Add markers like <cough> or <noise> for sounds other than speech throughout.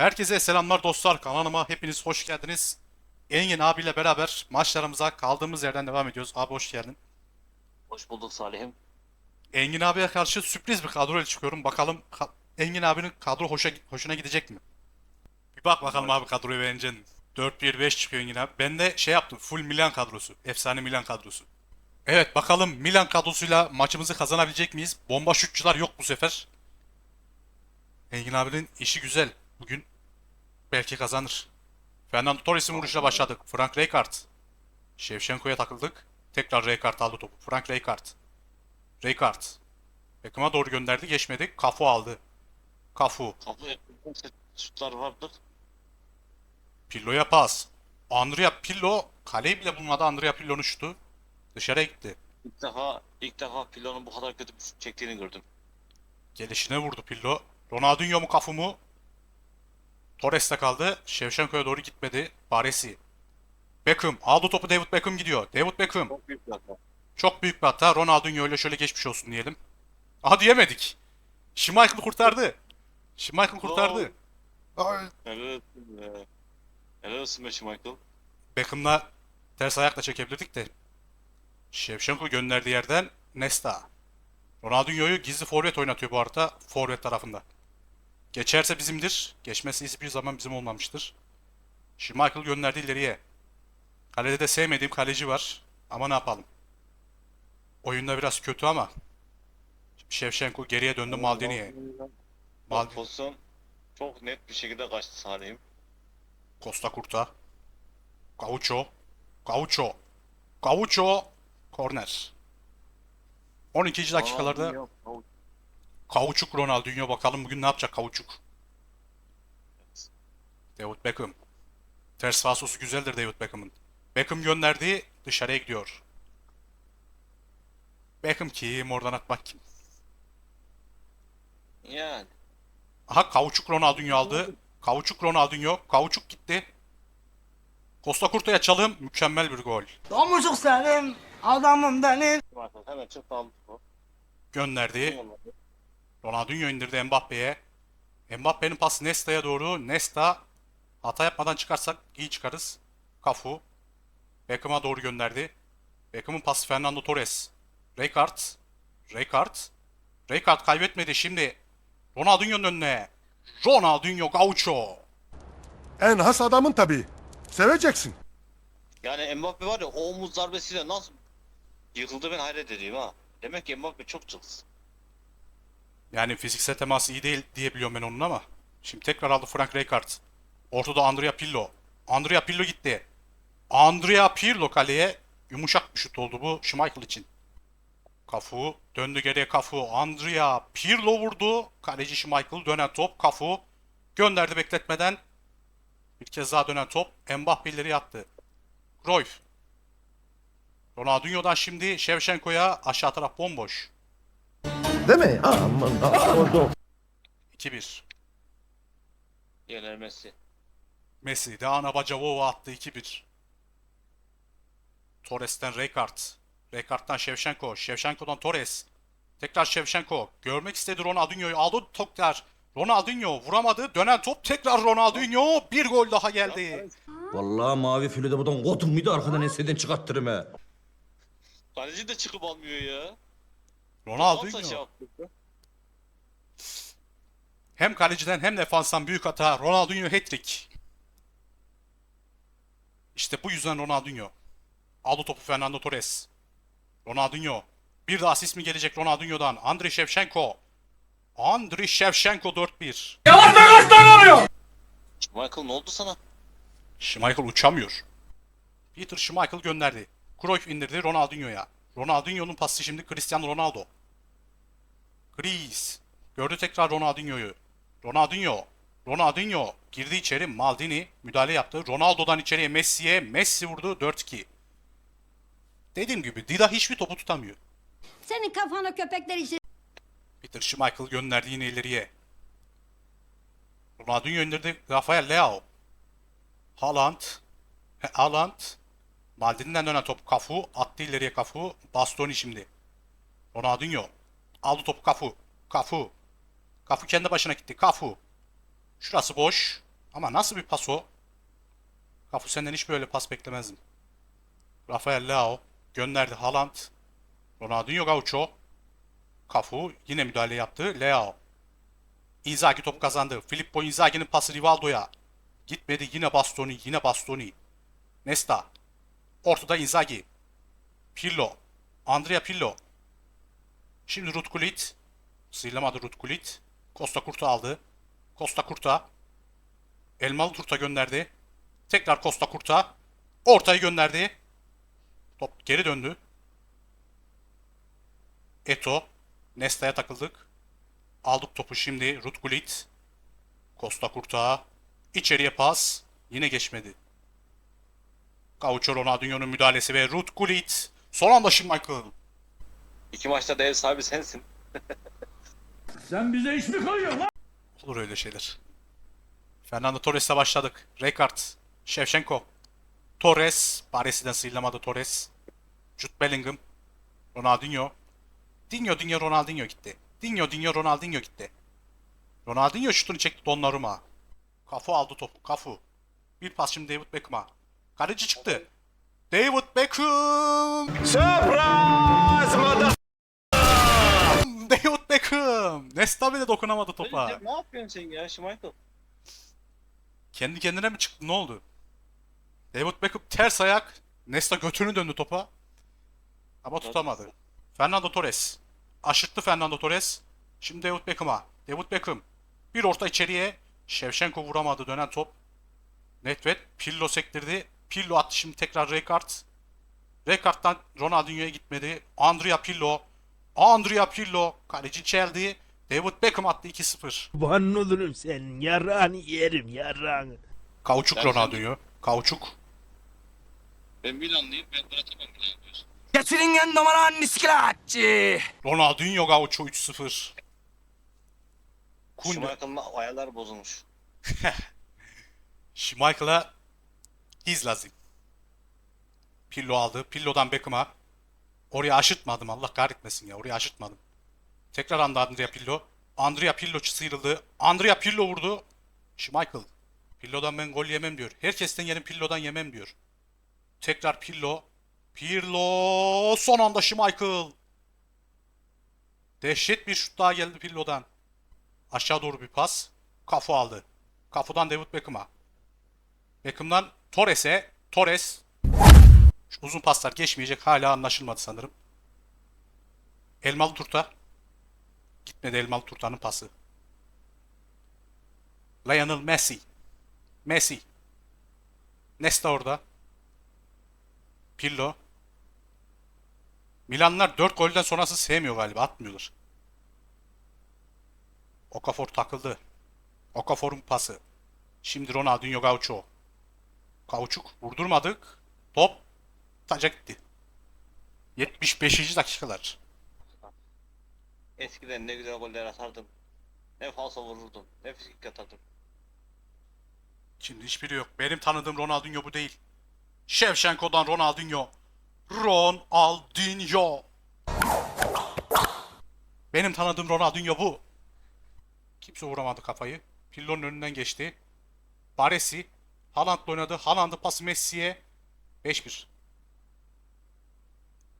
Herkese selamlar dostlar. Kanalıma hepiniz hoş geldiniz. Engin abiyle beraber maçlarımıza kaldığımız yerden devam ediyoruz. Abi hoş geldin. Hoş bulduk Salih'im. Engin abiye karşı sürpriz bir kadroyla çıkıyorum. Bakalım ka- Engin abinin kadro hoşa, hoşuna gidecek mi? Bir bak bakalım abi kadroyu beğeneceksin. 4-1-5 çıkıyor Engin abi. Ben de şey yaptım. Full Milan kadrosu. Efsane Milan kadrosu. Evet bakalım Milan kadrosuyla maçımızı kazanabilecek miyiz? Bomba şutçular yok bu sefer. Engin abinin işi güzel. Bugün belki kazanır. Fernando Torres'in vuruşuyla başladık. Frank Rijkaard. Shevchenko'ya takıldık. Tekrar Rijkaard aldı topu. Frank Rijkaard. Rijkaard. Beckham'a doğru gönderdi. Geçmedi. Kafu aldı. Kafu. Kapı şutlar vardır. Pirlo'ya pas. Andrea Pirlo. Kaleyi bile bulmadı. Andrea Pirlo'nun şutu. Dışarıya gitti. İlk defa ilk defa Pilon'un bu kadar kötü bir şut çektiğini gördüm. Gelişine vurdu Pirlo. Ronaldinho mu Kafu mu? Torres'te kaldı. Shevchenko'ya doğru gitmedi. Baresi. Beckham. Aldı topu David Beckham gidiyor. David Beckham. Çok büyük bir hata. Çok büyük bir hata. Ronaldinho ile şöyle geçmiş olsun diyelim. Aha diyemedik. Schmeichel kurtardı. Schmeichel kurtardı. Ay. Helal olsun be. Helal olsun be Michael. Beckham'la ters ayakla çekebilirdik de. Shevchenko gönderdiği yerden Nesta. Ronaldinho'yu gizli forvet oynatıyor bu arada forvet tarafında. Geçerse bizimdir. Geçmesi hiçbir zaman bizim olmamıştır. Schmeichel gönderdi ileriye. Kalede de sevmediğim kaleci var. Ama ne yapalım. Oyunda biraz kötü ama. Şimdi Shevchenko geriye döndü Maldini'ye. Maldini. pozisyon çok net bir şekilde kaçtı Salih'im. Costa Curta. Gaucho. Gaucho. Gaucho. Korner. 12. dakikalarda Kauçuk Ronaldinho bakalım bugün ne yapacak Kauçuk. David Beckham. Ters fasosu güzeldir David Beckham'ın. Beckham gönderdi dışarıya gidiyor. Beckham kim oradan atmak kim? Yani. Aha Kauçuk Ronaldinho aldı. Kauçuk Ronaldinho. Kauçuk gitti. Costa Curta'ya çalım. Mükemmel bir gol. Domuzcuk senin, adamım benim. Hemen çıktı aldı bu. Gönderdi. Ronaldinho indirdi Mbappe'ye. Mbappe'nin pası Nesta'ya doğru. Nesta hata yapmadan çıkarsak iyi çıkarız. Cafu. Beckham'a doğru gönderdi. Beckham'ın pası Fernando Torres. Rijkaard. Rijkaard. Rijkaard kaybetmedi şimdi. Ronaldinho'nun önüne. Ronaldinho Gaucho. En has adamın tabii. Seveceksin. Yani Mbappe var ya o omuz darbesiyle nasıl yıkıldı ben hayret ediyorum ha. Demek ki Mbappe çok cılız. Yani fiziksel teması iyi değil diye biliyorum ben onun ama. Şimdi tekrar aldı Frank Rijkaard. Ortada Andrea Pirlo. Andrea Pirlo gitti. Andrea Pirlo kaleye yumuşak bir şut oldu bu Schmeichel için. Kafu döndü geriye Kafu. Andrea Pirlo vurdu. Kaleci Schmeichel dönen top Kafu gönderdi bekletmeden. Bir kez daha dönen top Mbappe ileri yattı. Cruyff. Ronaldinho'dan şimdi Shevchenko'ya aşağı taraf bomboş. Değil mi? Aman aman. 2-1. Lionel Messi. Messi de ana Bacavova attı 2-1. Torres'ten Rijkaard. Rijkaard'dan Shevchenko. Shevchenko'dan Torres. Tekrar Shevchenko. Görmek istedi Ronaldinho'yu. Aldı tekrar. Ronaldinho vuramadı. Dönen top tekrar Ronaldinho. Bir gol daha geldi. Vallahi mavi fili de buradan kotum de arkadan enseden çıkarttırım he. Kaleci de çıkıp almıyor ya. Nasıl şey yaptı? Hem kaleciden hem defanstan büyük hata. Ronaldinho hat-trick. İşte bu yüzden Ronaldinho. Aldı topu Fernando Torres. Ronaldinho. Bir de asist mi gelecek Ronaldinho'dan? Andriy Shevchenko. Andriy Shevchenko 4-1. Michael ne oldu sana? Schmeichel uçamıyor. Peter Schmeichel gönderdi. Cruyff indirdi Ronaldinho'ya. Ronaldinho'nun pası şimdi Cristiano Ronaldo. Chris. Gördü tekrar Ronaldinho'yu. Ronaldinho. Ronaldinho girdi içeri. Maldini müdahale yaptı. Ronaldo'dan içeriye Messi'ye. Messi vurdu 4-2. Dediğim gibi Dida hiçbir topu tutamıyor. Senin kafana köpekler işi. Peter Schmeichel gönderdi yine ileriye. Ronaldinho indirdi. Rafael Leao. Haaland. Haaland. Maldini'den dönen top Cafu. Attı ileriye Cafu. Bastoni şimdi. Ronaldinho. Aldı topu Cafu. Cafu. Cafu kendi başına gitti. Cafu. Şurası boş. Ama nasıl bir pas o? Kafu senden hiç böyle pas beklemezdim. Rafael Leao gönderdi Haaland. Ronaldinho Gaucho. Kafu yine müdahale yaptı. Leao. Inzaghi top kazandı. Filippo Inzaghi'nin pası Rivaldo'ya. Gitmedi yine Bastoni, yine Bastoni. Nesta. Ortada Inzaghi. Pirlo. Andrea Pirlo. Şimdi Ruth Gullit. Sıyrılamadı Ruth Gullit. Costa Kurta aldı. Costa Kurta. Elmalı Turta gönderdi. Tekrar Costa Kurta. Ortayı gönderdi. Top geri döndü. Eto. Nesta'ya takıldık. Aldık topu şimdi. Ruth Gullit. Costa Kurta. İçeriye pas. Yine geçmedi. Gaucho Ronaldinho'nun müdahalesi ve Ruth Gullit. Son anda Michael. İki maçta da ev sahibi sensin. <laughs> Olur öyle şeyler. Fernando Torres'le başladık. Rijkaard, Shevchenko, Torres, Paris'den sıyrılamadı Torres. Jude Bellingham, Ronaldinho. Dinho, Dinho, Ronaldinho gitti. Dinho, Dinho, Ronaldinho gitti. Ronaldinho şutunu çekti Donnarumma. Kafu aldı topu, Kafu. Bir pas şimdi David Beckham'a. Kaleci çıktı. David Beckham! David Beckham! Nesta bile dokunamadı topa. ne yapıyorsun sen ya Schmeichel? Kendi kendine mi çıktı ne oldu? David Beckham ters ayak. Nesta götünü döndü topa. Ama tutamadı. Fernando Torres. Aşırttı Fernando Torres. Şimdi David Beckham'a. David Beckham. Bir orta içeriye. Shevchenko vuramadı dönen top. Nedved Pirlo sektirdi. Pirlo attı şimdi tekrar Rijkaard. Rijkaard'dan Ronaldinho'ya gitmedi. Andrea Pirlo. Andrea Pirlo. Kaleci çeldi. David Beckham attı 2-0. Van olurum sen yarrağını yerim yarrağını. Kauçuk Ronaldinho. Kauçuk. Ben Milanlıyım ben bırakamam Milan diyorsun. Getirin yanıma lan miskilatçı. Ronaldinho Gaucho 3-0. Kunde. Schmeichel'ın ayarları bozulmuş. <laughs> Schmeichel'a iz lazım. Pillo aldı. Pillo'dan Beckham'a. Oraya aşırtmadım. Allah kahretmesin ya. Oraya aşırtmadım. Tekrar anda Andrea Pillo. Andrea Pillo sıyrıldı. Andrea Pillo vurdu. Schmeichel. Pillo'dan ben gol yemem diyor. Herkesten yerim Pillo'dan yemem diyor. Tekrar Pillo. Pirlo. Son anda Schmeichel. Dehşet bir şut daha geldi Pillo'dan. Aşağı doğru bir pas. Kafu aldı. Kafu'dan David Beckham'a. Beckham'dan Torres'e. Torres. Şu uzun paslar geçmeyecek. Hala anlaşılmadı sanırım. Elmalı Turta. Gitmedi Elmalı Turta'nın pası. Lionel Messi. Messi. Nesta orada. Pirlo. Milanlar 4 golden sonrası sevmiyor galiba. Atmıyorlar. Okafor takıldı. Okafor'un pası. Şimdi Ronaldinho Gaucho. Kauçuk vurdurmadık. Top taca gitti. 75. dakikalar. Eskiden ne güzel goller atardım. Ne falso vururdum. Ne fizik atardım. Şimdi hiçbiri yok. Benim tanıdığım Ronaldinho bu değil. Shevchenko'dan Ronaldinho. Ronaldinho. Benim tanıdığım Ronaldinho bu. Kimse vuramadı kafayı. Pirlo'nun önünden geçti. Baresi. Haaland'la oynadı. Haaland'ın pası Messi'ye. 5-1.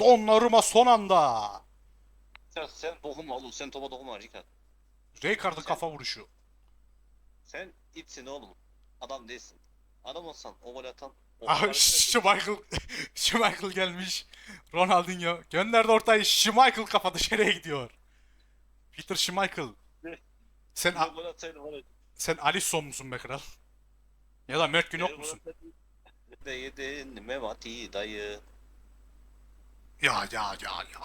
Donnarumma son anda. Sen, sen dokunma oğlum. Sen topa dokunma Rikard. Rijkaard'ın kafa vuruşu. Sen itsin oğlum. Adam değilsin. Adam olsan o gol atan. o gol atan- Schmeichel, <laughs> Schmeichel gelmiş. Ronaldinho gönderdi ortayı. Schmeichel kafa dışarıya gidiyor. Peter Schmeichel. Sen O gol atsaydı var ya. sen Alisson musun be kral? Ya da Mert Günok musun? Ne <laughs> yedin Memati dayı. Ya ya ya ya.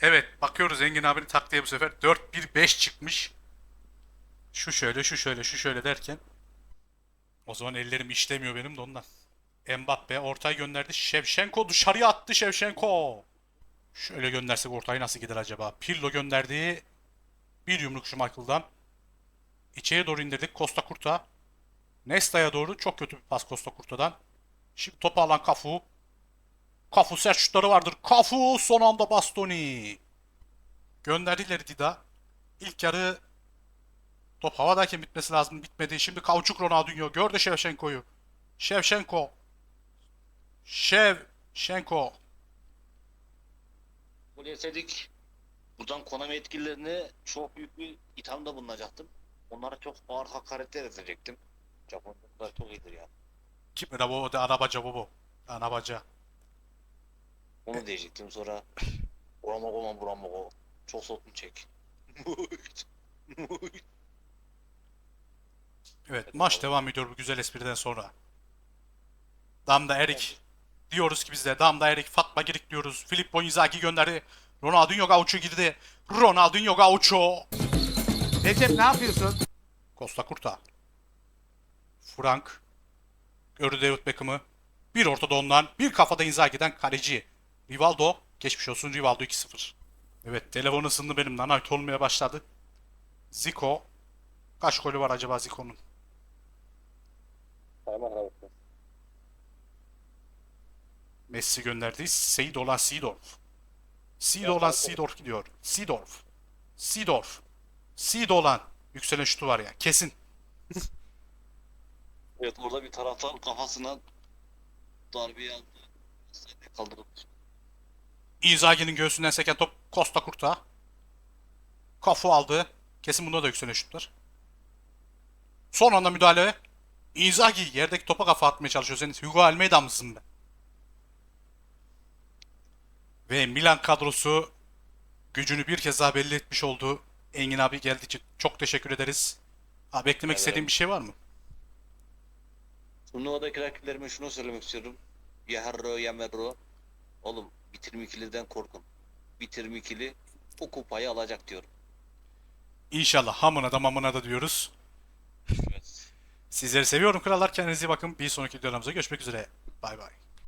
Evet bakıyoruz Engin abinin taktiğe bu sefer 4-1-5 çıkmış. Şu şöyle şu şöyle şu şöyle derken. O zaman ellerim işlemiyor benim de ondan. Mbappe ortaya gönderdi. Shevchenko dışarıya attı Shevchenko. Şöyle göndersek ortayı nasıl gider acaba? Pirlo gönderdi. Bir yumruk Schmeichel'dan. İçeri doğru indirdik. Costa Kurta. Nesta'ya doğru çok kötü bir pas Costa Kurta'dan. Şimdi topu alan Cafu. Cafu sert şutları vardır. Cafu son anda Bastoni. Gönderdiler Dida. İlk yarı Top havadayken bitmesi lazım. Bitmedi. Şimdi Kauçuk Ronaldinho. Gördü Shevchenko'yu. Shevchenko. Shevchenko. Gol yeseydik buradan Konami yetkililerine çok büyük bir ithamda bulunacaktım. Onlara çok ağır hakaretler edecektim. Japonlar çok iyidir ya. Kim? Bravo de arabaca bu. Onu diyecektim sonra. Buramago man buramago. Çok soğuk çek. <laughs> Evet maç devam ediyor bu güzel espriden sonra. Damda Erik. Diyoruz ki biz de Damda Erik, Fatma Girik diyoruz. Filippo Inzaghi gönderdi. Ronaldinho Gaucho girdi. Ronaldinho Gaucho. Recep ne yapıyorsun? Costa Curta. Frank. Gördü David Beckham'ı. Bir ortada ondan, bir kafada Inzaghi'den kaleci. Rivaldo. Geçmiş olsun Rivaldo 2-0. Evet telefon ısındı benim. Nanayt olmaya başladı. Zico. Kaç golü var acaba Zico'nun? Messi gönderdi. Seyid olan Seedorf. Seed olan Seedorf gidiyor. Seedorf. Seedorf. Seed olan. Yükselen şutu var ya. Kesin. Evet orada bir taraftar kafasına darbe aldı. Kaldırıldı. Inzaghi'nin göğsünden seken top Costa Curta. Kafu aldı. Kesin bunda da yükselen şutlar. Son anda müdahale. Inzaghi yerdeki topa kafa atmaya çalışıyor. Senin Hugo Almeida mısın be? Ve Milan kadrosu gücünü bir kez daha belli etmiş oldu. Engin abi geldiği için çok teşekkür ederiz. Abi eklemek Evet. istediğin bir şey var mı? Turnuvadaki rakiplerime şunu söylemek istiyorum. Yaharro Yamerro. Oğlum bitirme ikiliden korkun. Bitirme ikili o kupayı alacak diyorum. İnşallah hamına da mamına da diyoruz. Evet. Sizleri seviyorum krallar. Kendinize iyi bakın. Bir sonraki videolarımızda görüşmek üzere. Bay bay.